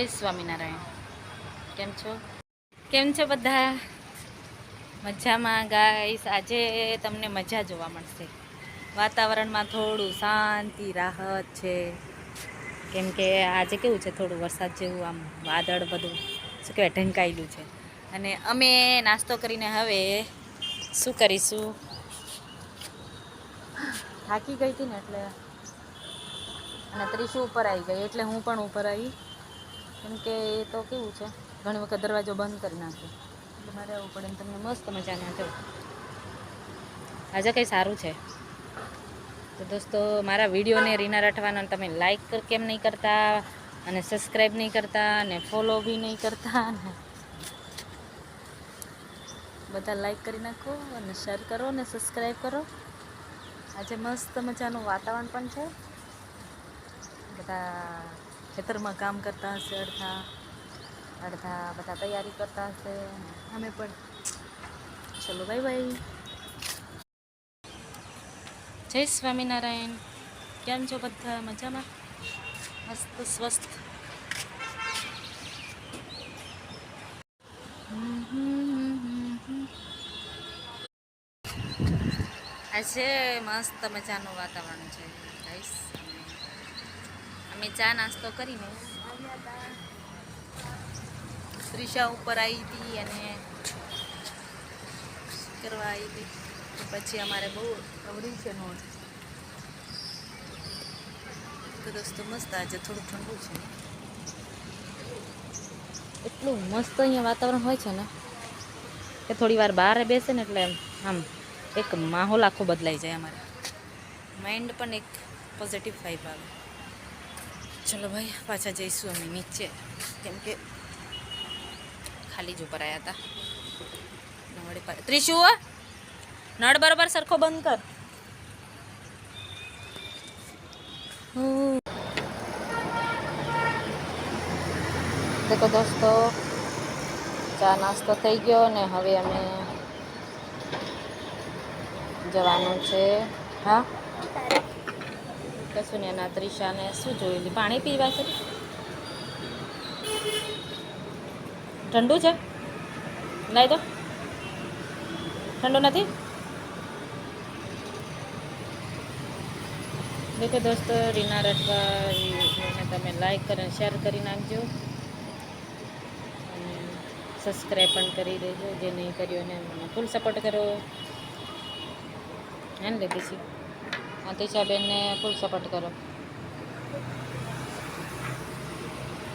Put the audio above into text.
જય સ્વામિનારાયણ. કેમ છો? કેમ છો બધા? મજામાં ગાઈસ આજે તમને મજા જોવા મળશે. વાતાવરણમાં થોડું શાંતિ, રાહત છે. કેમ કે આજે કેવું છે, થોડું વરસાદ જેવું, આમ વાદળ બધું, શું કહેવાય, ઢંકાયેલું છે. અને અમે નાસ્તો કરીને હવે શું કરીશું? થાકી ગઈ હતી ને એટલે, અને ત્રીસું ઉપર આવી ગઈ, એટલે હું પણ ઉપર આવી. કેમ કે એ તો કેવું છે, ઘણી વખત દરવાજો બંધ કરી નાખે. એટલે મારે આવવું પડે તમને મસ્ત મજાના જો. આજે કંઈ સારું છે. તો દોસ્તો, મારા વિડીયોને રીના રાઠવાના તમે લાઈક કેમ નહીં કરતા? અને સબસ્ક્રાઈબ નહીં કરતા? અને ફોલો બી નહીં કરતા? ને બધા લાઈક કરી નાખો અને શેર કરો અને સબસ્ક્રાઈબ કરો. આજે મસ્ત મજાનું વાતાવરણ પણ છે. બધા ખેતરમાં કામ કરતા હશે અડધા અડધા બધા તૈયારી કરતા હશે. અમે પણ ચલો બાય બાય જય સ્વામિનારાયણ. કેમ છો બધા? મજામાં? મસ્ત, સ્વસ્થ. આજે મસ્ત મજાનું વાતાવરણ છે ગાઈસ અમે ચા નાસ્તો કરીને ત્રિષા ઉપર આવી હતી અને કરવા આવી હતી. પછી અમારે બહુ અવડી છે નોટ. તો દોસ્તો મસ્ત આજે થોડું ઠંડુ છે. એટલું મસ્ત અહીંયા વાતાવરણ હોય છે ને કે થોડી વાર બહાર બેસે ને એટલે આમ એક માહોલ આખો બદલાઈ જાય અમારે. માઇન્ડ પણ એક પોઝિટિવ વાઇબ આવે. ચલો ભાઈ, પાછા જઈશું અમે નીચે. કેમ કે ખાલી જ ઉપર આવ્યા હતા ને વળી પા- ત્રિશુ નળ બરોબર સરખો બંધ કર. દેખો દોસ્તો, ચા નાસ્તો થઈ ગયો ને હવે અમે જવાનું છે. હા? કશું ને એના ત્રિશાને શું જોયેલી પાણી પીવા છે? ઠંડુ છે? નહીં તો? ઠંડુ નથી? દેખો દોસ્તો, રીના રઠવા તમે લાઈક કરીને શેર કરી નાખજો. અને સબસ્ક્રાઈબ પણ કરી દેજો જે નહીં કર્યો એને મને ફૂલ સપોર્ટ કરો. હે ને દીદી આ તિશાબેનને ફૂલ સપોર્ટ કરો